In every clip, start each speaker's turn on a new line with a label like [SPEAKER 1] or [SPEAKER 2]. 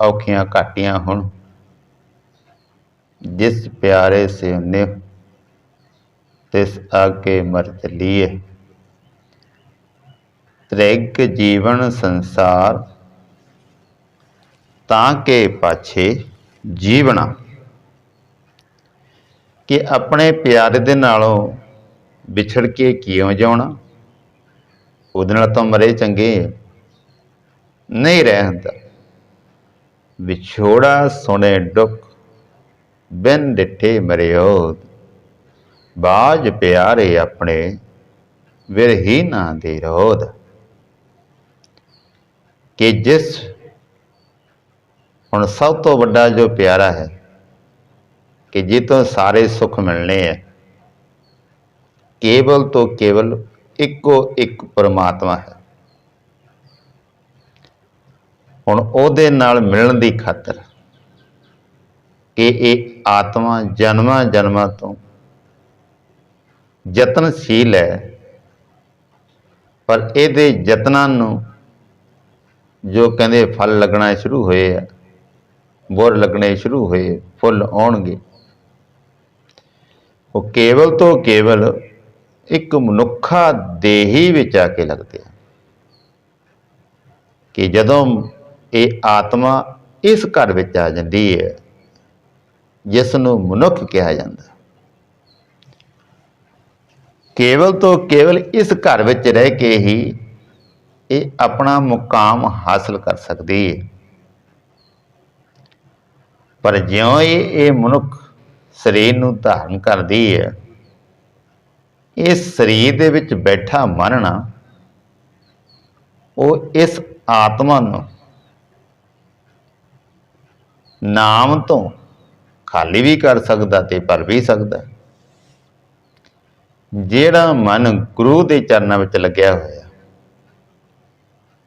[SPEAKER 1] ਔਖੀਆਂ ਘਾਟੀਆਂ ਹੁਣ। ਜਿਸ ਪਿਆਰੇ ਸੇ ਨੇ ਤਿਸ ਆਗੇ ਮਰ ਚਲੀਏ। ਤ੍ਰਿਗ ਜੀਵਨ ਸੰਸਾਰ ਤਾਂ ਕੇ ਪਾਛੇ ਜੀਵਣਾ। ਕਿ ਆਪਣੇ ਪਿਆਰੇ ਦੇ ਨਾਲੋਂ ਵਿਛੜ ਕੇ ਕਿਉਂ ਜਾਣਾ ਉਹਦੇ ਨਾਲ ਤਾਂ ਮਰੇ ਚੰਗੇ। ਆ। ਨਹੀਂ ਰਹਿੰਦਾ ਵਿਛੋੜਾ ਸੁਣੇ ਦੁੱਖ, ਬਿਨ ਡਿਠੇ ਮਰਿਓ। ਬਾਜ ਪਿਆਰੇ ਆਪਣੇ ਵਿਰਹੀਨਾ ਦੇ ਰੋਦ। ਕਿ ਜਿਸ, ਹੁਣ ਸਭ ਤੋਂ ਵੱਡਾ ਜੋ ਪਿਆਰਾ ਹੈ, ਕਿ ਜਿੱਤੋਂ ਸਾਰੇ ਸੁੱਖ ਮਿਲਣੇ ਹੈ ਕੇਵਲ ਤੋਂ ਕੇਵਲ ਇੱਕੋ ਇੱਕ ਪਰਮਾਤਮਾ ਹੈ। ਹੁਣ ਉਹਦੇ ਨਾਲ ਮਿਲਣ ਦੀ ਖਾਤਰ ਕਿ ਇਹ ਆਤਮਾ ਜਨਮਾਂ ਜਨਮਾਂ ਤੋਂ ਯਤਨਸ਼ੀਲ ਹੈ, ਪਰ ਇਹਦੇ ਯਤਨਾਂ ਨੂੰ ਜੋ ਕਹਿੰਦੇ ਫਲ ਲੱਗਣਾ ਸ਼ੁਰੂ ਹੋਏ ਆ, ਬੁਰ ਲੱਗਣੇ ਸ਼ੁਰੂ ਹੋਏ, ਫੁੱਲ ਆਉਣਗੇ। ਉਹ ਕੇਵਲ ਤੋਂ ਕੇਵਲ ਇੱਕ ਮਨੁੱਖਾ ਦੇਹੀ ਵਿੱਚ ਆ ਕੇ ਲੱਗਦੇ ਆ। ਕਿ ਜਦੋਂ ਇਹ ਆਤਮਾ ਇਸ ਘਰ ਵਿੱਚ ਆ ਜਾਂਦੀ ਹੈ ਜਿਸ ਨੂੰ ਮਨੁੱਖ ਕਿਹਾ ਜਾਂਦਾ। ਕੇਵਲ ਤੋਂ ਕੇਵਲ ਇਸ ਘਰ ਵਿੱਚ ਰਹਿ ਕੇ ਹੀ ਇਹ ਆਪਣਾ ਮੁਕਾਮ ਹਾਸਲ ਕਰ ਸਕਦੀ ਹੈ। ਪਰ ਜਿਉਂ ਹੀ ਇਹ ਮਨੁੱਖ ਸਰੀਰ ਨੂੰ ਧਾਰਨ ਕਰਦੀ ਹੈ ਇਸ ਸਰੀਰ ਦੇ ਵਿੱਚ ਬੈਠਾ ਮਨ ਨਾ ਉਹ ਇਸ ਆਤਮਾ ਨੂੰ ਨਾਮ ਤੋਂ ਖਾਲੀ ਵੀ ਕਰ ਸਕਦਾ ਤੇ ਭਰ ਵੀ ਸਕਦਾ। ਜਿਹੜਾ ਮਨ ਗੁਰੂ ਦੇ ਚਰਨਾਂ ਵਿੱਚ ਲੱਗਿਆ ਹੋਇਆ,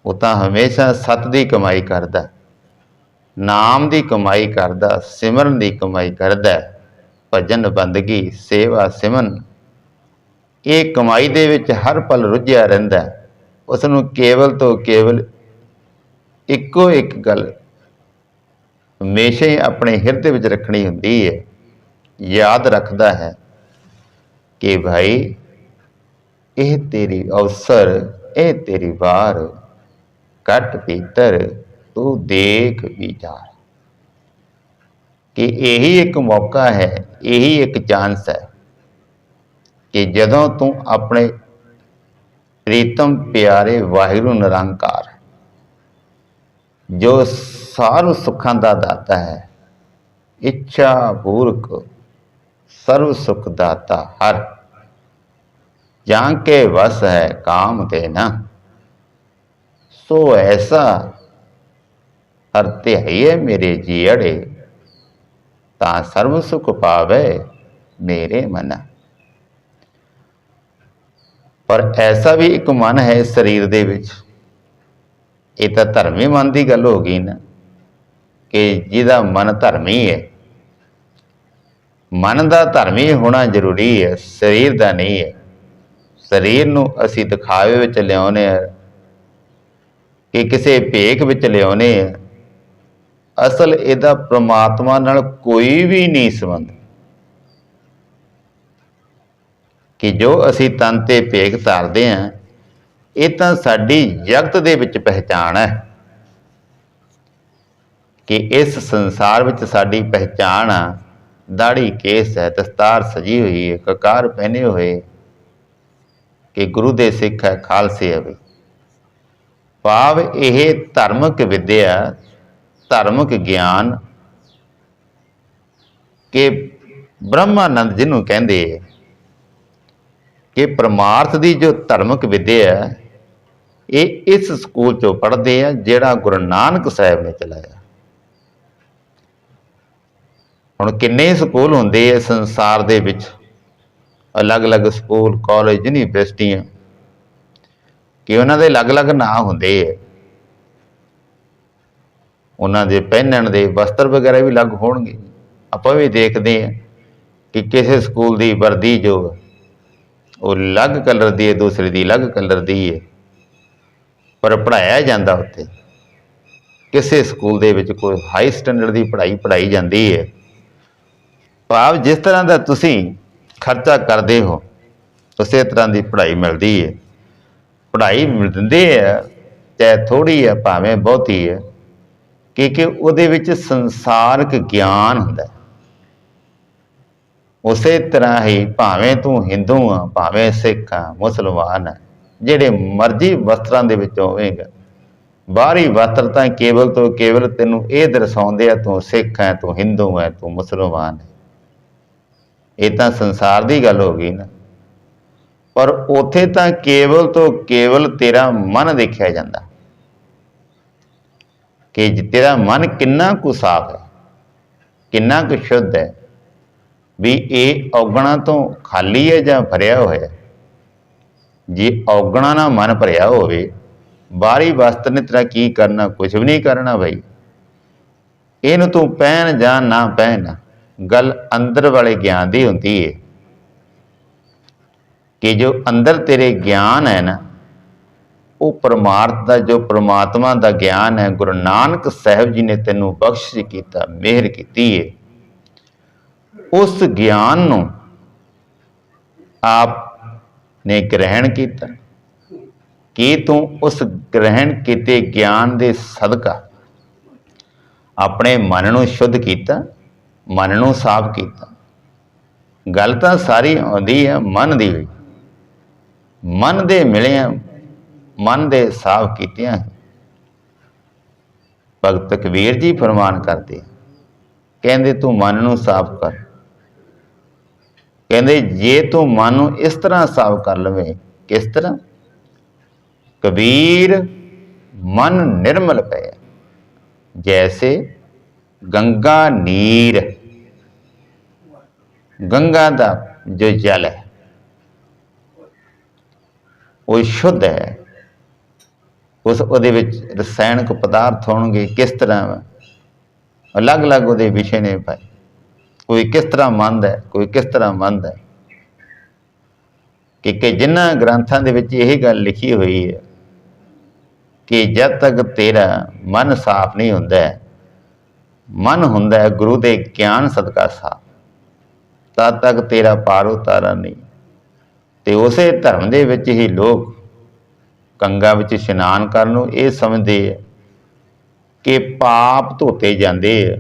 [SPEAKER 1] ਉਹ ਤਾਂ ਹਮੇਸ਼ਾ ਸਤ ਦੀ ਕਮਾਈ ਕਰਦਾ, ਨਾਮ ਦੀ ਕਮਾਈ ਕਰਦਾ, ਸਿਮਰਨ ਦੀ ਕਮਾਈ ਕਰਦਾ, ਭਜਨ, ਬੰਦਗੀ, ਸੇਵਾ ਸਿਮਨ ਇਹ ਕਮਾਈ ਦੇ ਵਿੱਚ ਹਰ ਪਲ ਰੁੱਝਿਆ ਰਹਿੰਦਾ ਉਸ ਨੂੰ ਕੇਵਲ ਤੋਂ ਕੇਵਲ ਇੱਕੋ ਇੱਕ ਗੱਲ ਹਮੇਸ਼ਾ ਹੀ ਆਪਣੇ ਹਿਰਦੇ ਵਿੱਚ ਰੱਖਣੀ ਹੁੰਦੀ ਹੈ। ਯਾਦ ਰੱਖਦਾ ਹੈ ਕਿ ਭਾਈ, ਇਹ ਤੇਰੀ ਅਵਸਰ, ਇਹ ਤੇਰੀ ਵਾਰ ਕੱਟ ਪੀਤਰ ਤੂੰ ਦੇਖ ਵਿਚਾਰ ਕਿ ਇਹੀ ਇੱਕ ਮੌਕਾ ਹੈ, ਇਹੀ ਇੱਕ ਚਾਂਸ ਹੈ। ਕਿ ਜਦੋਂ ਤੂੰ ਆਪਣੇ ਪ੍ਰੀਤਮ ਪਿਆਰੇ ਵਾਹਿਗੁਰੂ ਨਿਰੰਕਾਰ ਜੋ ਸਾਰ ਸੁੱਖਾਂ ਦਾ ਦਾਤਾ ਹੈ ਇੱਛਾ ਪੂਰਕ ਸਰਵ ਸੁਖ ਦਾਤਾ ਹਰ, ਜਾਂ ਕੇ ਵਸ ਹੈ ਕਾਮ ਤੇ ਨਾ, ਸੋ ਐਸਾ ਹਰ ਧਿਆਈਏ ਮੇਰੇ ਜੀੜੇ ਤਾਂ ਸਰਵ ਸੁਖ ਪਾਵੇ ਮੇਰੇ ਮਨ। ਪਰ ਐਸਾ ਵੀ ਇੱਕ ਮਨ ਹੈ ਸਰੀਰ ਦੇ ਵਿੱਚ। ਇਹ ਤਾਂ ਧਰਮੀ ਮਨ ਦੀ ਗੱਲ ਹੋ ਗਈ ਨਾ ਕਿ ਜਿਹਦਾ ਮਨ ਧਰਮੀ ਹੈ। ਮਨ ਦਾ ਧਰਮੀ ਹੋਣਾ ਜ਼ਰੂਰੀ ਹੈ, ਸਰੀਰ ਦਾ ਨਹੀਂ ਹੈ। ਸਰੀਰ ਨੂੰ ਅਸੀਂ ਦਿਖਾਵੇ ਵਿੱਚ ਲਿਆਉਨੇ ਆ ਕਿ ਕਿਸੇ ਭੇਖ ਵਿੱਚ ਲਿਆਉਨੇ ਆ ਅਸਲ ਇਹਦਾ ਪ੍ਰਮਾਤਮਾ ਨਾਲ ਕੋਈ ਵੀ ਨਹੀਂ ਸੰਬੰਧ। ਕਿ ਜੋ ਅਸੀਂ ਤਨ ਤੇ ਭੇਖ ਧਾਰਦੇ ਹਾਂ, ਇਹ ਤਾਂ ਸਾਡੀ ਜਗਤ ਦੇ ਵਿੱਚ ਪਹਿਚਾਣ ਹੈ। ਕਿ ਇਸ ਸੰਸਾਰ ਵਿੱਚ ਸਾਡੀ ਪਹਿਚਾਣ ਆ, ਦਾੜੀ ਕੇਸ ਹੈ ਦਸਤਾਰ ਸਜੀ ਹੋਈ ਹੈ ਕਕਾਰ ਪਹਿਨੇ ਹੋਏ, ਕਿ ਗੁਰੂ ਦੇ ਸਿੱਖ ਹੈ, ਖਾਲਸੇ ਹੈ ਵੀ। ਭਾਵ ਇਹ ਧਰਮਕ ਵਿਦਿਆ, ਧਰਮਕ ਗਿਆਨ, ਕਿ ਬ੍ਰਹਮਾਨੰਦ ਜਿਹਨੂੰ ਕਹਿੰਦੇ ਹੈ ਕਿ ਪਰਮਾਰਥ ਦੀ ਜੋ ਧਰਮਕ ਵਿਦਿਆ ਹੈ, ਇਹ ਇਸ ਸਕੂਲ ਚੋਂ ਪੜ੍ਹਦੇ ਆ, ਜਿਹੜਾ ਗੁਰੂ ਨਾਨਕ ਸਾਹਿਬ ਨੇ ਚਲਾਇਆ। ਹੁਣ ਕਿੰਨੇ ਸਕੂਲ ਹੁੰਦੇ ਆ ਸੰਸਾਰ ਦੇ ਵਿੱਚ? ਅਲੱਗ-ਅਲੱਗ ਸਕੂਲ, ਕਾਲਜ, ਯੂਨੀਵਰਸਿਟੀਆਂ। ਕਿ ਉਹਨਾਂ ਦੇ ਅਲੱਗ-ਅਲੱਗ ਨਾਂ ਹੁੰਦੇ ਆ। ਉਹਨਾਂ ਦੇ ਪਹਿਨਣ ਦੇ ਵਸਤਰ ਵਗੈਰਾ ਵੀ ਅਲੱਗ ਹੋਣਗੇ। ਆਪਾਂ ਵੀ ਦੇਖਦੇ ਆ ਕਿ ਕਿਸੇ ਸਕੂਲ ਦੀ ਵਰਦੀ ਜੋ ਉਹ ਅਲੱਗ ਕਲਰ ਦੀ ਹੈ, ਦੂਸਰੇ ਦੀ ਅਲੱਗ ਕਲਰ ਦੀ ਹੈ। ਪਰ ਪੜਾਇਆ ਜਾਂਦਾ ਉੱਥੇ। ਕਿਸੇ ਸਕੂਲ ਦੇ ਵਿੱਚ ਕੋਈ ਹਾਈ ਸਟੈਂਡਰਡ ਦੀ ਪੜ੍ਹਾਈ ਪੜਾਈ ਜਾਂਦੀ ਹੈ। ਭਾਵ ਜਿਸ ਤਰ੍ਹਾਂ ਦਾ ਤੁਸੀਂ ਖਰਚਾ ਕਰਦੇ ਹੋ, ਉਸੇ ਤਰ੍ਹਾਂ ਦੀ ਪੜ੍ਹਾਈ ਮਿਲਦੀ ਹੈ। ਪੜ੍ਹਾਈ ਮਿਲਦੀ ਹੈ, ਚਾਹੇ ਥੋੜੀ ਹੈ, ਭਾਵੇਂ ਬਹੁਤੀ ਹੈ। ਕਿ ਕਿ ਉਹਦੇ ਵਿੱਚ ਸੰਸਾਰਕ ਗਿਆਨ ਹੁੰਦਾ ਹੈ। ਉਸੇ ਤਰ੍ਹਾਂ ਹੀ ਭਾਵੇਂ ਤੂੰ ਹਿੰਦੂ ਆ, ਭਾਵੇਂ ਸਿੱਖ ਆ, ਮੁਸਲਮਾਨ ਆ, ਜਿਹੜੇ ਮਰਜ਼ੀ ਵਸਤਰਾਂ ਦੇ ਵਿੱਚ ਹੋਵੇਗਾ। ਬਾਹਰੀ ਵਸਤਰ ਤਾਂ ਕੇਵਲ ਤੋਂ ਕੇਵਲ ਤੈਨੂੰ ਇਹ ਦਰਸਾਉਂਦੇ ਆ, ਤੂੰ ਸਿੱਖ ਹੈ ਤੂੰ ਹਿੰਦੂ ਹੈ ਤੂੰ ਮੁਸਲਮਾਨ ਹੈ ਇਹ ਤਾਂ ਸੰਸਾਰ ਦੀ ਗੱਲ ਹੋ ਗਈ ਨਾ। ਪਰ ਉਥੇ ਤਾਂ ਕੇਵਲ ਤੋਂ ਕੇਵਲ ਤੇਰਾ ਮਨ ਦੇਖਿਆ ਜਾਂਦਾ। ਕਿ ਤੇਰਾ ਮਨ ਕਿੰਨਾ ਕੁ ਸਾਫ਼ ਹੈ, ਕਿੰਨਾ ਕੁ ਸ਼ੁੱਧ ਹੈ ਵੀ ਇਹ ਔਗਣਾ ਤੋਂ ਖਾਲੀ ਹੈ ਜਾਂ ਭਰਿਆ ਹੋਇਆ ਜੇ ਔਗਣਾ ਨਾਲ ਮਨ ਭਰਿਆ ਹੋਵੇ ਬਾਹਰੀ ਵਸਤ ਨੇ ਤੇਰਾ ਕੀ ਕਰਨਾ ਕੁਝ ਵੀ ਨਹੀਂ ਕਰਨਾ ਬਈ। ਇਹਨੂੰ ਤੂੰ ਪਹਿਨ ਜਾਂ ਨਾ ਪਹਿਨ, ਗੱਲ ਅੰਦਰ ਵਾਲੇ ਗਿਆਨ ਦੀ ਹੁੰਦੀ ਹੈ ਕਿ ਜੋ ਅੰਦਰ ਤੇਰੇ ਗਿਆਨ ਹੈ ਨਾ, ਉਹ ਪਰਮਾਰਥ ਦਾ, ਜੋ ਪ੍ਰਮਾਤਮਾ ਦਾ ਗਿਆਨ ਹੈ, ਗੁਰੂ ਨਾਨਕ ਸਾਹਿਬ ਜੀ ਨੇ ਤੈਨੂੰ ਬਖਸ਼ਿਸ਼ ਕੀਤਾ, ਮਿਹਰ ਕੀਤੀ ਹੈ ਉਸ ਗਿਆਨ ਨੂੰ ਆਪ ਨੇ ਗ੍ਰਹਿਣ ਕੀਤਾ। ਕੀ ਤੂੰ ਉਸ ਗ੍ਰਹਿਣ ਕੀਤੇ ਗਿਆਨ ਦੇ ਸਦਕਾ ਆਪਣੇ ਮਨ ਨੂੰ ਸ਼ੁੱਧ ਕੀਤਾ, ਮਨ ਨੂੰ ਸਾਫ਼ ਕੀਤਾ? ਗੱਲ ਤਾਂ ਸਾਰੀ ਆਉਂਦੀ ਹੈ, ਮਨ ਦੀ ਵੀ। ਮਨ ਦੇ ਮਿਲਿਆ, ਮਨ ਦੇ ਸਾਫ਼ ਕੀਤਿਆਂ ਭਗਤ ਕਬੀਰ ਜੀ ਫਰਮਾਨ ਕਰਦੇ ਕਹਿੰਦੇ ਤੂੰ ਮਨ ਨੂੰ ਸਾਫ਼ ਕਰ। ਕਹਿੰਦੇ ਜੇ ਤੂੰ ਮਨ ਨੂੰ ਇਸ ਤਰ੍ਹਾਂ ਸਾਫ਼ ਕਰ ਲਵੇਂ, ਕਿਸ ਤਰ੍ਹਾਂ? ਕਬੀਰ ਮਨ ਨਿਰਮਲ ਪਏ। ਜੈਸੇ ਗੰਗਾ ਨੀਰ। ਗੰਗਾ ਦਾ ਜੋ ਜਲ ਹੈ, ਉਹ ਸ਼ੁੱਧ ਹੈ। ਉਸ, ਉਹਦੇ ਵਿੱਚ ਰਸਾਇਣਕ ਪਦਾਰਥ ਹੋਣਗੇ, ਕਿਸ ਤਰ੍ਹਾਂ? ਅਲੱਗ-ਅਲੱਗ ਉਹਦੇ ਵਿਸ਼ੇ ਨੇ ਭਾਈ। ਕੋਈ ਕਿਸ ਤਰ੍ਹਾਂ ਮੰਦ ਹੈ ਕੋਈ ਕਿਸ ਤਰ੍ਹਾਂ ਮੰਦ ਹੈ। ਕਿ ਕਿ ਜਿਨ੍ਹਾਂ ਗ੍ਰੰਥਾਂ ਦੇ ਵਿੱਚ ਇਹ ਗੱਲ ਲਿਖੀ ਹੋਈ ਹੈ ਕਿ ਜਦ ਤੱਕ ਤੇਰਾ ਮਨ ਸਾਫ਼ ਨਹੀਂ ਹੁੰਦਾ ਹੈ, ਮਨ ਹੁੰਦਾ ਹੈ ਗੁਰੂ ਦੇ ਗਿਆਨ ਸਦਕਾ ਸਾਫ਼ ਤਦ ਤੱਕ ਤੇਰਾ ਪਾਰ ਉਤਾਰਾ ਨਹੀਂ। ਤੇ ਉਸੇ ਧਰਮ ਦੇ ਵਿੱਚ ਹੀ ਲੋਕ ਗੰਗਾ ਵਿੱਚ ਇਸ਼ਨਾਨ ਕਰਨ ਨੂੰ ਇਹ ਸਮਝਦੇ ਆ ਕਿ ਪਾਪ ਧੋਤੇ ਜਾਂਦੇ ਆ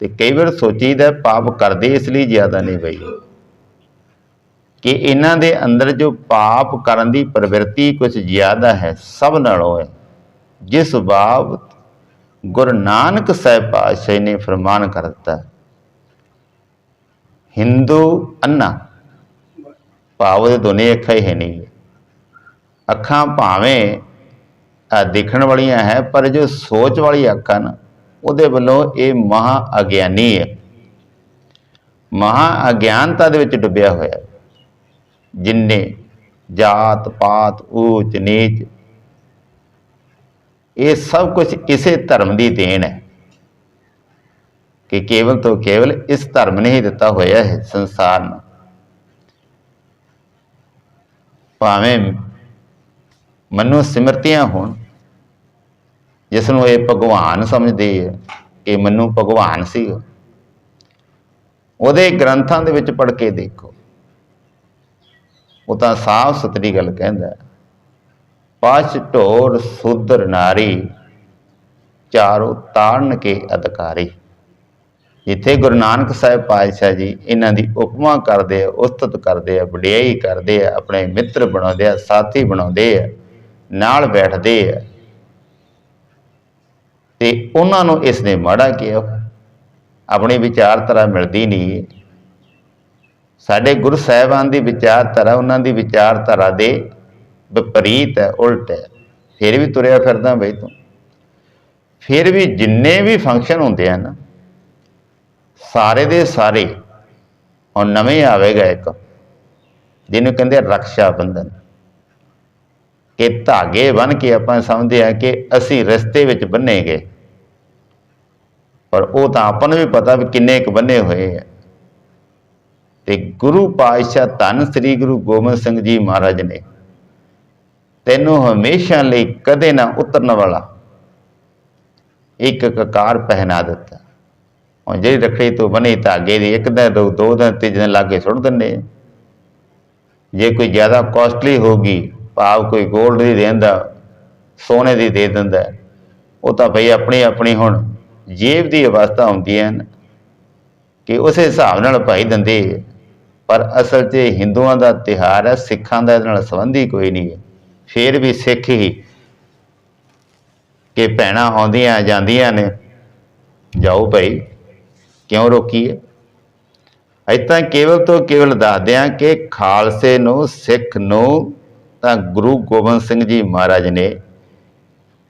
[SPEAKER 1] ਤੇ ਕਈ ਵਾਰ ਸੋਚੀਦਾ ਪਾਪ ਕਰਦੇ ਇਸ ਲਈ ਜ਼ਿਆਦਾ ਨਹੀਂ ਬਈ। ਕਿ ਇਹਨਾਂ ਦੇ ਅੰਦਰ ਜੋ ਪਾਪ ਕਰਨ ਦੀ ਪ੍ਰਵਿਰਤੀ ਕੁਝ ਜ਼ਿਆਦਾ ਹੈ ਸਭ ਨਾਲੋਂ ਹੈ। ਜਿਸ ਬਾਬਤ ਗੁਰੂ ਨਾਨਕ ਸਾਹਿਬ ਪਾਤਸ਼ਾਹ ਨੇ ਫਰਮਾਨ ਕਰ ਦਿੱਤਾ ਹਿੰਦੂ ਅੰਨਾ ਭਾਵ ਦੇ ਦੋਨੇ ਅੱਖਾਂ ਹੀ ਹੈ ਨਹੀਂ। ਅੱਖਾਂ ਭਾਵੇਂ ਅ, ਦਿਖਣ ਵਾਲੀਆਂ ਹੈ ਪਰ ਜੋ ਸੋਚ ਵਾਲੀ ਅੱਖਾਂ ਨਾ ਉਹਦੇ ਵੱਲੋਂ ਇਹ ਮਹਾ ਅਗਿਆਨੀ ਹੈ। ਮਹਾ ਅਗਿਆਨਤਾ ਦੇ ਵਿੱਚ ਡੁੱਬਿਆ ਹੋਇਆ ਜਿੰਨੇ ਜਾਤ, ਪਾਤ, ਊਚ, ਨੀਚ, ਇਹ ਸਭ ਕੁਝ ਇਸੇ ਧਰਮ ਦੀ ਦੇਣ ਹੈ। ਕਿ ਕੇਵਲ ਤੋਂ ਕੇਵਲ ਇਸ ਧਰਮ ਨੇ ਹੀ ਦਿੱਤਾ ਹੋਇਆ ਹੈ ਸੰਸਾਰ ਨੂੰ। ਭਾਵੇਂ ਮਨੁ ਸਿਮਰਤੀਆਂ ਹੋਣ ਜਿਸ ਨੂੰ ਇਹ ਭਗਵਾਨ ਸਮਝਦੇ ਹੈ ਕਿ ਮੈਨੂੰ ਭਗਵਾਨ ਸੀ ਉਹਦੇ ਗ੍ਰੰਥਾਂ ਦੇ ਵਿੱਚ ਪੜ੍ਹ ਕੇ ਦੇਖੋ। ਉਹ ਤਾਂ ਸਾਫ਼ ਸੁਥਰੀ ਗੱਲ ਕਹਿੰਦਾ ਹੈ। ਢੋਰ ਸੁਦਰ ਨਾਰੀ, ਚਾਰੋ ਤਾਰਨ ਕੇ ਅਧਿਕਾਰੀ। ਜਿੱਥੇ ਗੁਰੂ ਨਾਨਕ ਸਾਹਿਬ ਪਾਤਸ਼ਾਹ ਜੀ ਇਹਨਾਂ ਦੀ ਉਪਮਾ ਕਰਦੇ ਆ, ਉਸਤਤ ਕਰਦੇ ਆ, ਵਡਿਆਈ ਕਰਦੇ ਆ, ਆਪਣੇ ਮਿੱਤਰ ਬਣਾਉਂਦੇ ਆ, ਸਾਥੀ ਬਣਾਉਂਦੇ ਆ, ਨਾਲ ਬੈਠਦੇ ਆ। ਤੇ ਉਹਨਾਂ ਨੂੰ ਇਸ ਨੇ ਮਾੜਾ ਕਿਹਾ। ਆਪਣੀ ਵਿਚਾਰਧਾਰਾ ਮਿਲਦੀ ਨਹੀਂ ਸਾਡੇ ਗੁਰੂ ਸਾਹਿਬਾਨ ਦੀ ਵਿਚਾਰਧਾਰਾ ਉਹਨਾਂ ਦੀ ਵਿਚਾਰਧਾਰਾ ਦੇ ਵਿਪਰੀਤ ਹੈ, ਉਲਟ ਹੈ। ਫਿਰ ਵੀ ਤੁਰਿਆ ਫਿਰਦਾ ਬਈ ਤੂੰ। ਫਿਰ ਵੀ ਜਿੰਨੇ ਵੀ ਫੰਕਸ਼ਨ ਹੁੰਦੇ ਆ ਨਾ, ਸਾਰੇ ਦੇ ਸਾਰੇ ਹੁਣ ਨਵੇਂ ਆਵੇਗਾ ਇੱਕ। ਜਿਹਨੂੰ ਕਹਿੰਦੇ ਰਕਸ਼ਾ ਬੰਧਨ। ਕਿ ਧਾਗੇ ਬਨ ਕੇ ਆਪਾਂ ਸਮਝਦੇ ਆ ਕਿ ਅਸੀਂ ਰਸਤੇ ਵਿੱਚ ਬੰਨੇ ਗਏ। ਪਰ ਉਹ ਤਾਂ ਆਪਾਂ ਨੂੰ ਵੀ ਪਤਾ ਵੀ ਕਿੰਨੇ ਕੁ ਬੰਨੇ ਹੋਏ ਆ। ਤੇ ਗੁਰੂ ਪਾਤਸ਼ਾਹ ਧੰਨ ਸ੍ਰੀ ਗੁਰੂ ਗੋਬਿੰਦ ਸਿੰਘ ਜੀ ਮਹਾਰਾਜ ਨੇ ਤੈਨੂੰ ਹਮੇਸ਼ਾ ਲਈ ਕਦੇ ਨਾ ਉਤਰਨ ਵਾਲਾ ਇੱਕ ਕਕਾਰ ਪਹਿਨਾ ਦਿੱਤਾ। ਹੁਣ ਜਿਹੜੀ ਰੱਖੜੀ ਤੋਂ ਬਣੀ ਧਾਗੇ ਦੀ ਇੱਕ ਦਿਨ ਦੋ ਦੋ ਦਿਨ ਤੀਜੇ ਦਿਨ ਲਾਗੇ ਸੁੱਟ ਦਿੰਦੇ ਜੇ ਕੋਈ ਜ਼ਿਆਦਾ ਕਾਸਟਲੀ ਹੋਗੀ ਭਾਵ ਕੋਈ 골ਡ ਦੀ ਦੇਂਦਾ, ਸੋਨੇ ਦੀ ਦੇ ਦਿੰਦਾ ਉਹ ਤਾਂ ਭਈ ਆਪਣੀ ਆਪਣੀ ਹੁਣ ਜੇਬ ਦੀ ਅਵਸਥਾ ਹੁੰਦੀ ਹੈ ਕਿ ਉਸੇ ਹਿਸਾਬ ਨਾਲ ਭਾਈ ਦਿੰਦੇ ਪਰ ਅਸਲ 'ਚ ਹਿੰਦੂਆਂ ਦਾ ਤਿਹਾਰ ਹੈ, ਸਿੱਖਾਂ ਦਾ ਇਹਦੇ ਨਾਲ ਸੰਬੰਧੀ ਕੋਈ ਨਹੀਂ ਹੈ। ਫਿਰ ਵੀ ਸਿੱਖ ਹੀ ਕਿ ਭੈਣਾਂ ਆਉਂਦੀਆਂ ਜਾਂਦੀਆਂ ਨੇ। ਜਾਓ ਭਾਈ, ਕਿਉਂ ਰੋਕੀਏ ਅਸੀਂ ਕੇਵਲ ਤੋਂ ਕੇਵਲ ਦੱਸਦੇ ਹਾਂ ਕਿ ਖਾਲਸੇ ਨੂੰ, ਸਿੱਖ ਨੂੰ ਤਾਂ ਗੁਰੂ ਗੋਬਿੰਦ ਸਿੰਘ ਜੀ ਮਹਾਰਾਜ ਨੇ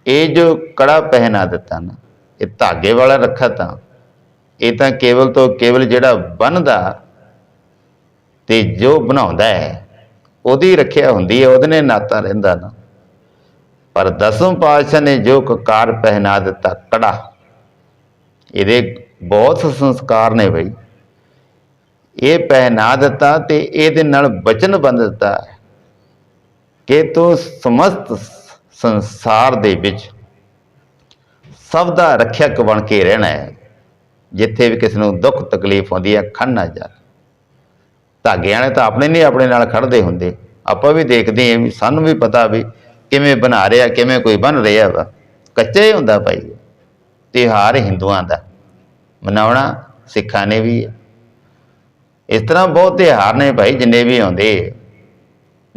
[SPEAKER 1] ਇਹ ਜੋ ਕੜਾ ਪਹਿਨਾ ਦਿੱਤਾ ਨਾ, ਇਹ ਧਾਗੇ ਵਾਲਾ ਰੱਖਾ ਤਾਂ, ਇਹ ਤਾਂ ਕੇਵਲ ਤੋਂ ਕੇਵਲ ਜਿਹੜਾ ਬੰਨਦਾ ਤੇ ਜੋ ਬਣਾਉਂਦਾ ਹੈ, ਉਹਦੀ ਰੱਖਿਆ ਹੁੰਦੀ ਹੈ, ਉਹਦੇ ਨੇ ਨਾਤਾ ਰਹਿੰਦਾ ਨਾ। ਪਰ ਦਸਮ ਪਾਤਸ਼ਾਹ ਨੇ ਜੋ ਕਕਾਰ ਪਹਿਨਾ ਦਿੱਤਾ ਕੜਾ, ਇਹਦੇ ਬਹੁਤ ਸੰਸਕਾਰ ਨੇ ਬਈ। ਇਹ ਪਹਿਨਾ ਦਿੱਤਾ ਤੇ ਇਹਦੇ ਨਾਲ ਬਚਨ ਬੰਦ ਦਿੱਤਾ। ਕਿ ਤੂੰ ਸਮਸਤ ਸੰਸਾਰ ਦੇ ਵਿੱਚ ਸਭ ਦਾ ਰੱਖਿਅਕ ਬਣ ਕੇ ਰਹਿਣਾ ਹੈ। ਜਿੱਥੇ ਵੀ ਕਿਸੇ ਨੂੰ ਦੁੱਖ ਤਕਲੀਫ ਆਉਂਦੀ ਹੈ ਖੜ ਨਾ ਜਾ। ਧਾਗੇ ਵਾਲੇ ਤਾਂ ਆਪਣੇ ਨਹੀਂ ਆਪਣੇ ਨਾਲ ਖੜਦੇ ਹੁੰਦੇ। ਆਪਾਂ ਵੀ ਦੇਖਦੇ ਹਾਂ ਵੀ ਸਾਨੂੰ ਵੀ ਪਤਾ ਵੀ ਕਿਵੇਂ ਬਣਾ ਰਿਹਾ, ਕਿਵੇਂ ਕੋਈ ਬਣ ਰਿਹਾ ਵਾ। ਕੱਚਾ ਹੀ ਹੁੰਦਾ ਭਾਈ। ਤਿਉਹਾਰ ਹਿੰਦੂਆਂ ਦਾ। ਮਨਾਉਣਾ ਸਿੱਖਾਂ ਨੇ ਵੀ ਇਸ ਤਰ੍ਹਾਂ ਬਹੁਤ ਤਿਉਹਾਰ ਨੇ ਭਾਈ, ਜਿੰਨੇ ਵੀ ਆਉਂਦੇ।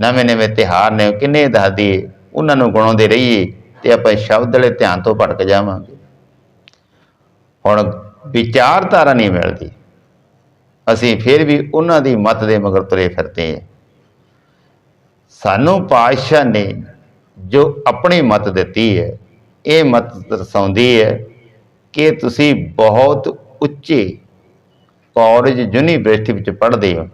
[SPEAKER 1] ਨਵੇਂ ਨਵੇਂ ਤਿਉਹਾਰ ਨੇ, ਕਿੰਨੇ ਦੱਸਦੀ ਉਹਨਾਂ ਨੂੰ ਗਣਾਉਂਦੇ ਰਹੀਏ ਤੇ ਆਪਾਂ ਸ਼ਬਦ ਵਾਲੇ ਧਿਆਨ ਤੋਂ ਭਟਕ ਜਾਵਾਂਗੇ। ਹੁਣ ਵਿਚਾਰਧਾਰਾ ਨਹੀਂ ਮਿਲਦੀ। ਅਸੀਂ ਫਿਰ ਵੀ ਉਹਨਾਂ ਦੀ ਮਤ ਦੇ ਮਗਰ ਤੁਰੇ ਫਿਰਦੇ ਹਾਂ। ਸਾਨੂੰ ਪਾਤਸ਼ਾਹ ਨੇ ਜੋ ਆਪਣੀ ਮਤ ਦਿੱਤੀ ਹੈ, ਇਹ ਮਤ ਦਰਸਾਉਂਦੀ ਹੈ ਕਿ ਤੁਸੀਂ ਬਹੁਤ ਉੱਚੇ ਕਾਲਜ ਯੂਨੀਵਰਸਿਟੀ ਵਿੱਚ ਪੜ੍ਹਦੇ ਹੋ।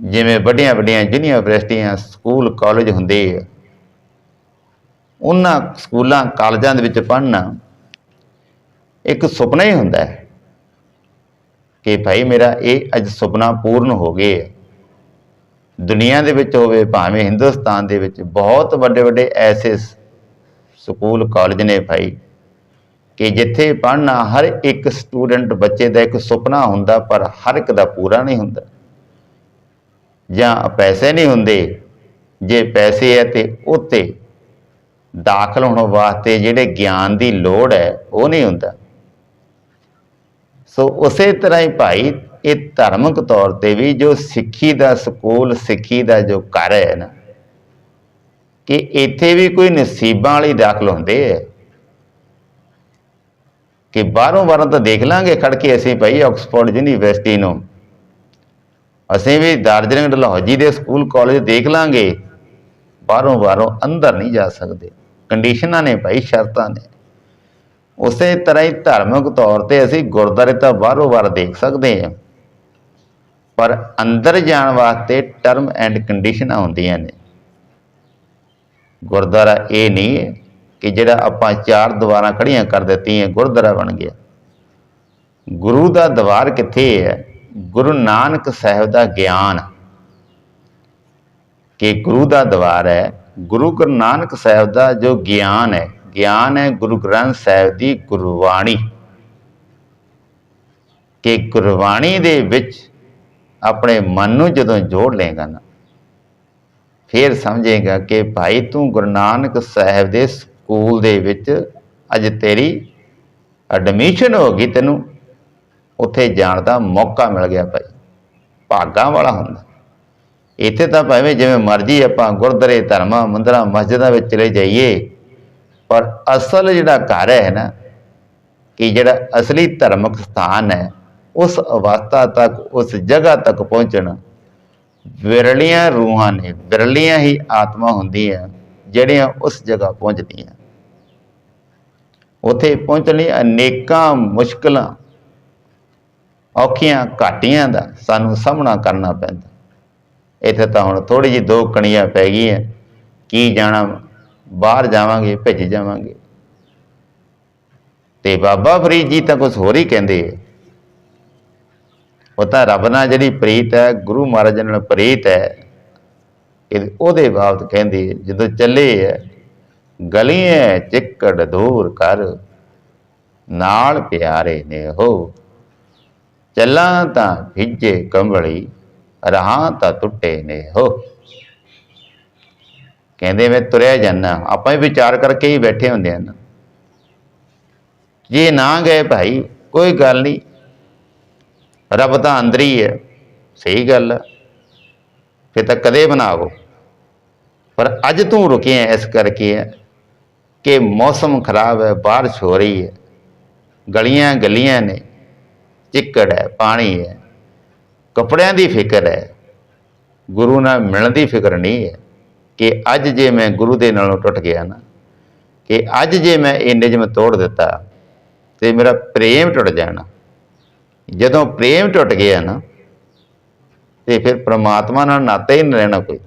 [SPEAKER 1] ਜਿਵੇਂ ਵੱਡੀਆਂ ਵੱਡੀਆਂ ਯੂਨੀਵਰਸਿਟੀਆਂ, ਸਕੂਲ, ਕਾਲਜ ਹੁੰਦੇ ਆ। ਉਹਨਾਂ ਸਕੂਲਾਂ, ਕਾਲਜਾਂ ਦੇ ਵਿੱਚ ਪੜ੍ਹਨਾ ਇੱਕ ਸੁਪਨਾ ਹੀ ਹੁੰਦਾ ਹੈ ਕਿ ਭਾਈ ਮੇਰਾ ਇਹ ਅੱਜ ਸੁਪਨਾ ਪੂਰਨ ਹੋ ਗਿਆ ਹੈ ਦੁਨੀਆ ਦੇ ਵਿੱਚ ਹੋਵੇ, ਭਾਵੇਂ ਹਿੰਦੁਸਤਾਨ ਦੇ ਵਿੱਚ ਬਹੁਤ ਵੱਡੇ ਵੱਡੇ ਐਸੇ ਸਕੂਲ, ਕਾਲਜ ਨੇ ਭਾਈ ਕਿ ਜਿੱਥੇ ਪੜ੍ਹਨਾ ਹਰ ਇੱਕ ਸਟੂਡੈਂਟ ਬੱਚੇ ਦਾ ਇੱਕ ਸੁਪਨਾ ਹੁੰਦਾ, ਪਰ ਹਰ ਇੱਕ ਦਾ ਪੂਰਾ ਨਹੀਂ ਹੁੰਦਾ। ਜਾਂ ਪੈਸੇ ਨਹੀਂ ਹੁੰਦੇ, ਜੇ ਪੈਸੇ ਹੈ ਤੇ ਉੱਤੇ ਦਾਖਲ ਹੋਣ ਵਾਸਤੇ ਜਿਹੜੇ ਗਿਆਨ ਦੀ ਲੋੜ ਹੈ, ਉਹ ਨਹੀਂ ਹੁੰਦਾ। ਸੋ ਉਸੇ ਤਰ੍ਹਾਂ ਹੀ ਭਾਈ, ਇਹ ਧਾਰਮਿਕ ਤੌਰ ਤੇ ਵੀ ਜੋ ਸਿੱਖੀ ਦਾ ਸਕੂਲ, ਸਿੱਖੀ ਦਾ ਜੋ ਘਰ ਹੈ ਨਾ, ਕਿ ਇੱਥੇ ਵੀ ਕੋਈ ਨਸੀਬਾਂ ਵਾਲੀ ਦਾਖਲ ਹੁੰਦੇ ਹੈ। ਕਿ ਬਾਹਰੋਂ ਬਾਹਰੋਂ ਤਾਂ ਦੇਖ ਲਾਂਗੇ ਖੜ ਕੇ ਅਸੀਂ ਭਾਈ, ਆਕਸਫੋਰਡ ਯੂਨੀਵਰਸਿਟੀ ਨੂੰ। ਅਸੀਂ ਵੀ ਦਾਰਜਲਿੰਗ ਡਲਹੌਜੀ ਦੇ ਸਕੂਲ, ਕਾਲਜ ਦੇਖ ਲਾਂਗੇ। ਬਾਹਰੋਂ ਬਾਹਰੋਂ ਅੰਦਰ ਨਹੀਂ ਜਾ ਸਕਦੇ। ਕੰਡੀਸ਼ਨਾਂ ਨੇ ਭਾਈ, ਸ਼ਰਤਾਂ ਨੇ। ਉਸੇ ਤਰ੍ਹਾਂ ਹੀ ਧਾਰਮਿਕ ਤੌਰ ਤੇ ਅਸੀਂ ਗੁਰਦਾਰੇ ਤਾਂ ਬਾਹਰੋਂ ਬਾਹਰ ਦੇਖ ਸਕਦੇ ਹਾਂ। ਪਰ ਅੰਦਰ ਜਾਣ ਵਾਸਤੇ ਟਰਮ ਐਂਡ ਕੰਡੀਸ਼ਨਾਂ ਹੁੰਦੀਆਂ ਨੇ। ਗੁਰਦੁਆਰਾ ਇਹ ਨਹੀਂ ਹੈ ਕਿ ਜਿਹੜਾ ਆਪਾਂ ਚਾਰ ਦੀਵਾਰਾਂ ਖੜੀਆਂ ਕਰ ਦਿੱਤੀਆਂ, ਗੁਰਦੁਆਰਾ ਬਣ ਗਿਆ। ਗੁਰੂ ਦਾ ਦਵਾਰ ਕਿੱਥੇ ਹੈ? ਗੁਰੂ ਨਾਨਕ ਸਾਹਿਬ ਦਾ ਗਿਆਨ ਕਿ ਗੁਰੂ ਦਾ ਦਵਾਰ ਹੈ, ਗੁਰੂ ਗੁਰੂ ਨਾਨਕ ਸਾਹਿਬ ਦਾ ਜੋ ਗਿਆਨ ਹੈ ਗਿਆਨ ਹੈ ਗੁਰੂ ਗ੍ਰੰਥ ਸਾਹਿਬ ਦੀ ਗੁਰਬਾਣੀ। ਕਿ ਗੁਰਬਾਣੀ ਦੇ ਵਿੱਚ ਆਪਣੇ ਮਨ ਨੂੰ ਜਦੋਂ ਜੋੜ ਲੇਗਾ ਨਾ, ਫਿਰ ਸਮਝੇਗਾ ਕਿ ਭਾਈ ਤੂੰ ਗੁਰੂ ਨਾਨਕ ਸਾਹਿਬ ਦੇ ਸਕੂਲ ਦੇ ਵਿੱਚ ਅੱਜ ਤੇਰੀ ਐਡਮਿਸ਼ਨ ਹੋ ਗਈ ਤੈਨੂੰ। ਉੱਥੇ ਜਾਣ ਦਾ ਮੌਕਾ ਮਿਲ ਗਿਆ ਭਾਈ। ਭਾਗਾਂ ਵਾਲਾ ਹੁੰਦਾ। ਇੱਥੇ ਤਾਂ ਭਾਵੇਂ ਜਿਵੇਂ ਮਰਜ਼ੀ ਆਪਾਂ ਗੁਰਦੁਆਰੇ, ਧਰਮਾਂ, ਮੰਦਰਾਂ, ਮਸਜਿਦਾਂ ਵਿੱਚ ਚਲੇ ਜਾਈਏ, ਪਰ ਅਸਲ ਜਿਹੜਾ ਘਰ ਹੈ ਨਾ, ਕਿ ਜਿਹੜਾ ਅਸਲੀ ਧਰਮਿਕ ਸਥਾਨ ਹੈ, ਉਸ ਅਵਸਥਾ ਤੱਕ, ਉਸ ਜਗ੍ਹਾ ਤੱਕ ਪਹੁੰਚਣਾ ਵਿਰਲੀਆਂ ਰੂਹਾਂ ਨੇ, ਵਿਰਲੀਆਂ ਹੀ ਆਤਮਾ ਹੁੰਦੀਆਂ, ਜਿਹੜੀਆਂ ਉਸ ਜਗ੍ਹਾ ਪਹੁੰਚਦੀਆਂ। ਉੱਥੇ ਪਹੁੰਚਣ ਲਈ ਅਨੇਕਾਂ ਮੁਸ਼ਕਲਾਂ ਔਖੀਆਂ ਘਾਟੀਆਂ ਦਾ ਸਾਨੂੰ ਸਾਹਮਣਾ ਕਰਨਾ ਪੈਂਦਾ। ਇੱਥੇ ਤਾਂ ਹੁਣ ਥੋੜੀ ਜਿਹੀ ਦੋ ਕਣੀਆਂ ਪੈ ਗਈਆਂ। ਕੀ ਜਾਣਾ, ਬਾਹਰ ਜਾਵਾਂਗੇ, ਭਿੱਜ ਜਾਵਾਂਗੇ। ਤੇ ਬਾਬਾ ਫਰੀਦ ਜੀ ਤਾਂ ਕੁਝ ਹੋਰ ਹੀ ਕਹਿੰਦੇ ਹੈ ਉਹ ਤਾਂ ਰੱਬ ਨਾਲ ਜਿਹੜੀ ਪ੍ਰੀਤ ਹੈ, ਗੁਰੂ ਮਹਾਰਾਜ ਨਾਲ ਪ੍ਰੀਤ ਹੈ, ਇਹ ਉਹਦੇ ਬਾਬਤ ਕਹਿੰਦੇ ਜਦੋਂ ਚੱਲੇ ਹੈ, ਗਲੀਆਂ ਚਿੱਕੜ ਦੂਰ ਕਰ, ਨਾਲ ਪਿਆਰੇ ਨੇ ਹੋ ਚੱਲਾਂ ਤਾਂ ਭਿੱਜੇ ਕੰਬਲੀ, ਰਹਾਂ ਤਾਂ ਟੁੱਟੇ ਨੇ ਹੋ ਕਹਿੰਦੇ ਮੈਂ ਤੁਰਿਆ ਜਾਂਦਾ, ਆਪਾਂ ਵੀ ਵਿਚਾਰ ਕਰਕੇ ਹੀ ਬੈਠੇ ਹੁੰਦੇ ਹਨ ਜੇ ਨਾ ਗਏ ਭਾਈ, ਕੋਈ ਗੱਲ ਨਹੀਂ। ਰੱਬ ਤਾਂ ਅੰਦਰ ਹੀ ਹੈ, ਸਹੀ ਗੱਲ ਹੈ। ਫਿਰ ਤਾਂ ਕਦੇ ਬਣਾਵੋ। ਪਰ ਅੱਜ ਤੂੰ ਰੁਕਿਆ ਇਸ ਕਰਕੇ ਹੈ ਕਿ ਮੌਸਮ ਖਰਾਬ ਹੈ, ਬਾਰਿਸ਼ ਹੋ ਰਹੀ ਹੈ। ਗਲੀਆਂ ਗਲੀਆਂ ਨੇ। ਚਿੱਕੜ ਹੈ, ਪਾਣੀ ਹੈ, ਕੱਪੜਿਆਂ ਦੀ ਫਿਕਰ ਹੈ, ਗੁਰੂ ਨਾਲ ਮਿਲਣ ਦੀ ਫਿਕਰ ਨਹੀਂ ਹੈ ਕਿ ਅੱਜ ਜੇ ਮੈਂ ਗੁਰੂ ਦੇ ਨਾਲੋਂ ਟੁੱਟ ਗਿਆ ਨਾ, ਕਿ ਅੱਜ ਜੇ ਮੈਂ ਇਹ ਨਿਯਮ ਤੋੜ ਦਿੱਤਾ ਤੇ ਮੇਰਾ ਪ੍ਰੇਮ ਟੁੱਟ ਜਾਣਾ। ਜਦੋਂ ਪ੍ਰੇਮ ਟੁੱਟ ਗਿਆ ਨਾ, ਤੇ ਫਿਰ ਪ੍ਰਮਾਤਮਾ ਨਾਲ ਨਾਤਾ ਹੀ ਨਹੀਂ ਰਹਿਣਾ ਕੋਈ।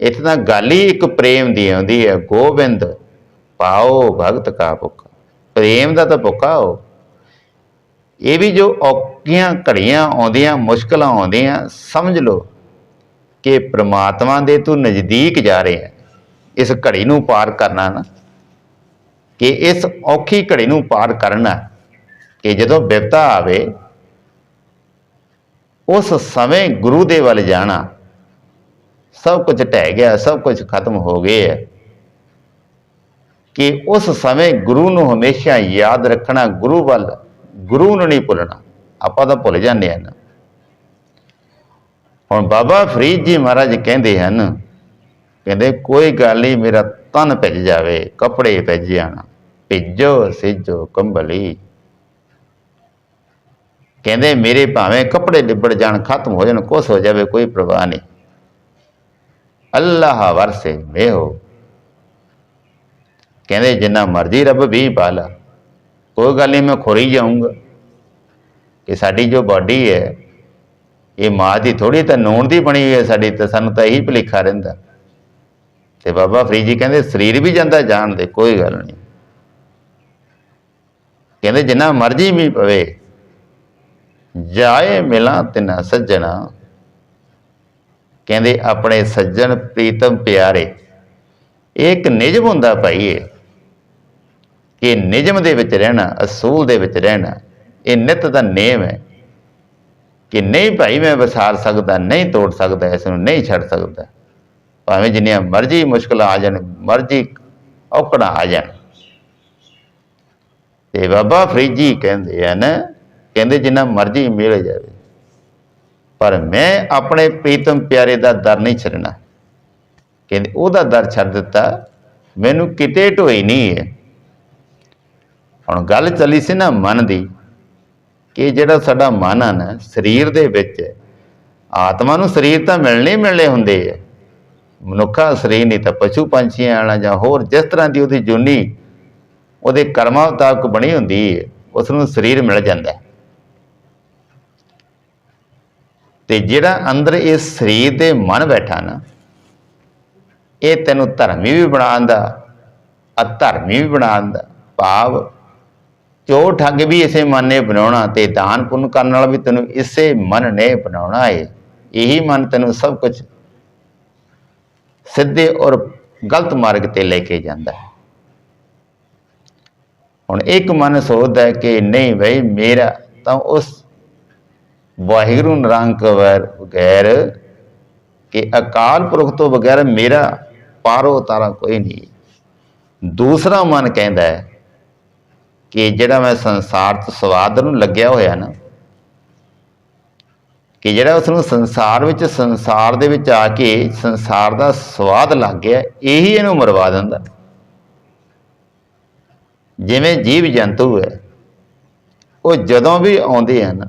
[SPEAKER 1] ਇੱਥੇ ਤਾਂ ਗੱਲ ਹੀ ਇੱਕ ਪ੍ਰੇਮ ਦੀ ਆਉਂਦੀ ਹੈ, ਗੋਬਿੰਦ ਪਾਓ ਭਗਤ ਕਾ ਭੁੱਖਾ। ਪ੍ਰੇਮ ਦਾ ਤਾਂ ਭੁੱਖਾ ਹੋ। ਇਹ ਵੀ ਜੋ ਔਕੀਆਂ ਘੜੀਆਂ ਆਉਂਦੀਆਂ, ਮੁਸ਼ਕਲਾਂ ਆਉਂਦੀਆਂ, ਸਮਝ ਲਓ ਕਿ ਪ੍ਰਮਾਤਮਾ ਦੇ ਤੂੰ ਨਜ਼ਦੀਕ ਜਾ ਰਹੇ ਹੈ ਇਸ ਘੜੀ ਨੂੰ ਪਾਰ ਕਰਨਾ ਨਾ, ਕਿ ਇਸ ਔਖੀ ਘੜੀ ਨੂੰ ਪਾਰ ਕਰਨਾ, ਕਿ ਜਦੋਂ ਬਿਪਤਾ ਆਵੇ, ਉਸ ਸਮੇਂ ਗੁਰੂ ਦੇ ਵੱਲ ਜਾਣਾ, ਸਭ ਕੁਝ ਢਹਿ ਗਿਆ, ਸਭ ਕੁਝ ਖਤਮ ਹੋ ਗਿਆ ਹੈ ਕਿ ਉਸ ਸਮੇਂ ਗੁਰੂ ਨੂੰ ਹਮੇਸ਼ਾ ਯਾਦ ਰੱਖਣਾ, ਗੁਰੂ ਵੱਲ ਗੁਰੂ ਨੂੰ ਨਹੀਂ ਭੁੱਲਣਾ, ਆਪਾਂ ਤਾਂ ਭੁੱਲ ਜਾਂਦੇ ਹਾਂ ਹੁਣ ਬਾਬਾ ਫਰੀਦ ਜੀ ਮਹਾਰਾਜ ਕਹਿੰਦੇ ਹਨ, ਕਹਿੰਦੇ, ਕੋਈ ਗੱਲ ਨਹੀਂ, ਮੇਰਾ ਤਨ ਭਿੱਜ ਜਾਵੇ, ਕੱਪੜੇ ਭਿੱਜ ਜਾਣ, ਭਿੱਜੋ, ਸਿੱਜੋ, ਕੰਬਲੀ। ਕਹਿੰਦੇ, ਮੇਰੇ ਭਾਵੇਂ ਕੱਪੜੇ ਲਿਬੜ ਜਾਣ, ਖਤਮ ਹੋ ਜਾਣ, ਕੁਛ ਹੋ ਜਾਵੇ, ਕੋਈ ਪ੍ਰਵਾਹ ਨਹੀਂ। ਅੱਲਾਹ ਵਰਸੇ ਮੇਹੋ। ਕਹਿੰਦੇ, ਜਿੰਨਾ ਮਰਜ਼ੀ ਰੱਬ ਵੀ ਪਾਲਾ ਕੋਈ ਗੱਲ ਨਹੀਂ, ਮੈਂ ਖੋਰੀ ਜਾਊਂਗਾ ਕਿ ਸਾਡੀ ਜੋ ਬਾਡੀ ਹੈ, ਇਹ ਮਾਂ ਦੀ ਥੋੜੀ ਤਾਂ ਨੂਣ ਦੀ ਬਣੀ ਹੋਈ ਹੈ ਸਾਡੀ ਤਾਂ ਸਾਨੂੰ ਤਾਂ ਇਹੀ ਭੁਲੇਖਾ ਰਹਿੰਦਾ। ਤੇ ਬਾਬਾ ਫਰੀਦ ਜੀ ਕਹਿੰਦੇ, ਸਰੀਰ ਵੀ ਜਾਂਦਾ ਜਾਣ ਦੇ, ਕੋਈ ਗੱਲ ਨਹੀਂ। ਕਹਿੰਦੇ, ਜਿੰਨਾ ਮਰਜ਼ੀ ਵੀ ਪਵੇ, ਜਾਏ ਮਿਲਾਂ ਤਿਨਾ ਸੱਜਣਾ। ਕਹਿੰਦੇ, ਆਪਣੇ ਸੱਜਣ ਪ੍ਰੀਤਮ ਪਿਆਰੇ, ਇਹ ਇੱਕ ਨਿਯਮ ਹੁੰਦਾ ਭਾਈ ਇਹ। ਇਹ ਨਿਯਮ ਦੇ ਵਿੱਚ ਰਹਿਣਾ, ਅਸੂਲ ਦੇ ਵਿੱਚ ਰਹਿਣਾ, ਇਹ ਨਿਤ ਦਾ ਨੇਮ ਹੈ ਕਿ ਨਹੀਂ ਭਾਈ ਮੈਂ ਵਿਸਾਰ ਸਕਦਾ, ਨਹੀਂ ਤੋੜ ਸਕਦਾ, ਇਸ ਨੂੰ ਨਹੀਂ ਛੱਡ ਸਕਦਾ। ਭਾਵੇਂ ਜਿੰਨੀਆਂ ਮਰਜ਼ੀ ਮੁਸ਼ਕਲਾਂ ਆ ਜਾਣ, ਮਰਜ਼ੀ ਔਕੜਾਂ ਆ ਜਾਣ। ਤੇ ਬਾਬਾ ਫਰੀਦ ਜੀ ਕਹਿੰਦੇ ਹਨ, ਕਹਿੰਦੇ ਜਿੰਨਾ ਮਰਜ਼ੀ ਮਿਲ ਜਾਵੇ, ਪਰ ਮੈਂ ਆਪਣੇ ਪ੍ਰੀਤਮ ਪਿਆਰੇ ਦਾ ਦਰ ਨਹੀਂ ਛੱਡਣਾ। ਕਹਿੰਦੇ ਉਹਦਾ ਦਰ ਛੱਡ ਦਿੱਤਾ, ਮੈਨੂੰ ਕਿਤੇ ਢੋਈ ਨਹੀਂ ਹੈ। ਹੁਣ ਗੱਲ ਚੱਲੀ ਸੀ ਨਾ ਮਨ ਦੀ, ਕਿ ਜਿਹੜਾ ਸਾਡਾ ਮਨ ਆ ਨਾ, ਸਰੀਰ ਦੇ ਵਿੱਚ, ਆਤਮਾ ਨੂੰ ਸਰੀਰ ਤਾਂ ਮਿਲਣੇ ਹੀ ਮਿਲਣੇ ਹੁੰਦੇ ਆ ਮਨੁੱਖਾ ਸਰੀਰ ਨਹੀਂ ਤਾਂ ਪਸ਼ੂ ਪੰਛੀਆਂ ਵਾਲਾ ਜਾਂ ਹੋਰ ਜਿਸ ਤਰ੍ਹਾਂ ਦੀ ਉਹਦੀ ਜੁਨੀ, ਉਹਦੇ ਕਰਮਾਂ ਮੁਤਾਬਕ ਬਣੀ ਹੁੰਦੀ ਹੈ ਉਸ ਨੂੰ ਸਰੀਰ ਮਿਲ ਜਾਂਦਾ ਹੈ। ਤੇ ਜਿਹੜਾ ਅੰਦਰ ਇਸ ਸਰੀਰ ਦੇ ਮਨ ਬੈਠਾ ਨਾ, ਇਹ ਤੈਨੂੰ ਧਰਮੀ ਵੀ ਬਣਾਉਂਦਾ, ਅਧਰਮੀ ਵੀ ਬਣਾਉਂਦਾ, ਭਾਵ ਚੋ ਠੱਗ ਵੀ ਇਸੇ ਮਨ ਨੇ ਬਣਾਉਣਾ ਤੇ ਦਾਨ ਪੁੰਨ ਕਰਨ ਵਾਲਾ ਵੀ ਤੈਨੂੰ ਇਸੇ ਮਨ ਨੇ ਬਣਾਉਣਾ ਏ। ਇਹੀ ਮਨ ਤੈਨੂੰ ਸਭ ਕੁਝ ਸਿੱਧੇ ਔਰ ਗਲਤ ਮਾਰਗ ਤੇ ਲੈ ਕੇ ਜਾਂਦਾ ਹੈ। ਹੁਣ ਇੱਕ ਮਨ ਸੋਚਦਾ ਹੈ ਕਿ ਨਹੀਂ ਬਈ ਮੇਰਾ ਤਾਂ ਉਸ ਵਾਹਿਗੁਰੂ ਨਿਰੰਕਾਰ ਬਗੈਰ ਕਿ ਅਕਾਲ ਪੁਰਖ ਤੋਂ ਬਗੈਰ ਮੇਰਾ ਪਾਰੋ ਤਾਰਾ ਕੋਈ ਨਹੀਂ। ਦੂਸਰਾ ਮਨ ਕਹਿੰਦਾ ਹੈ ਕਿ ਜਿਹੜਾ ਮੈਂ ਸੰਸਾਰ ਚ ਸਵਾਦ ਨੂੰ ਲੱਗਿਆ ਹੋਇਆ ਨਾ, ਕਿ ਜਿਹੜਾ ਉਸ ਨੂੰ ਸੰਸਾਰ ਵਿੱਚ, ਸੰਸਾਰ ਦੇ ਵਿੱਚ ਆ ਕੇ ਸੰਸਾਰ ਦਾ ਸਵਾਦ ਲੱਗ ਗਿਆ, ਇਹੀ ਇਹਨੂੰ ਮਰਵਾ ਦਿੰਦਾ। ਜਿਵੇਂ ਜੀਵ ਜੰਤੂ ਹੈ, ਉਹ ਜਦੋਂ ਵੀ ਆਉਂਦੇ ਹਨ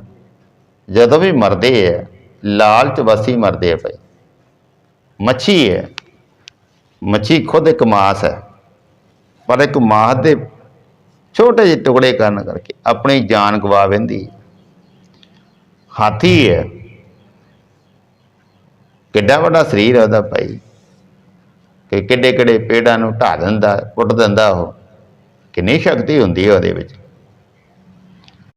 [SPEAKER 1] ਜਦੋਂ ਵੀ ਮਰਦੇ ਆ, ਲਾਲਚ ਵਸੀ ਮਰਦੇ ਆ ਭਾਈ। ਮੱਛੀ ਹੈ, ਮੱਛੀ ਖੁਦ ਇੱਕ ਮਾਸ ਹੈ, ਪਰ ਇੱਕ ਮਾਸ ਦੇ ਛੋਟੇ ਜਿਹੇ ਟੁਕੜੇ ਕਰਨ ਕਰਕੇ ਆਪਣੀ ਜਾਨ ਗਵਾ ਬੈਂਦੀ ਹਾਥੀ ਹੈ। ਕਿੱਡਾ ਵੱਡਾ ਸਰੀਰ ਹੈ ਉਹਦਾ ਭਾਈ। ਕਿ ਕਿੱਡੇ ਕਿੱਡੇ ਪੇੜਾਂ ਨੂੰ ਢਾ ਦਿੰਦਾ ਪੁੱਟ ਦਿੰਦਾ ਉਹ। ਕਿੰਨੀ ਸ਼ਕਤੀ ਹੁੰਦੀ ਹੈ ਉਹਦੇ ਵਿੱਚ।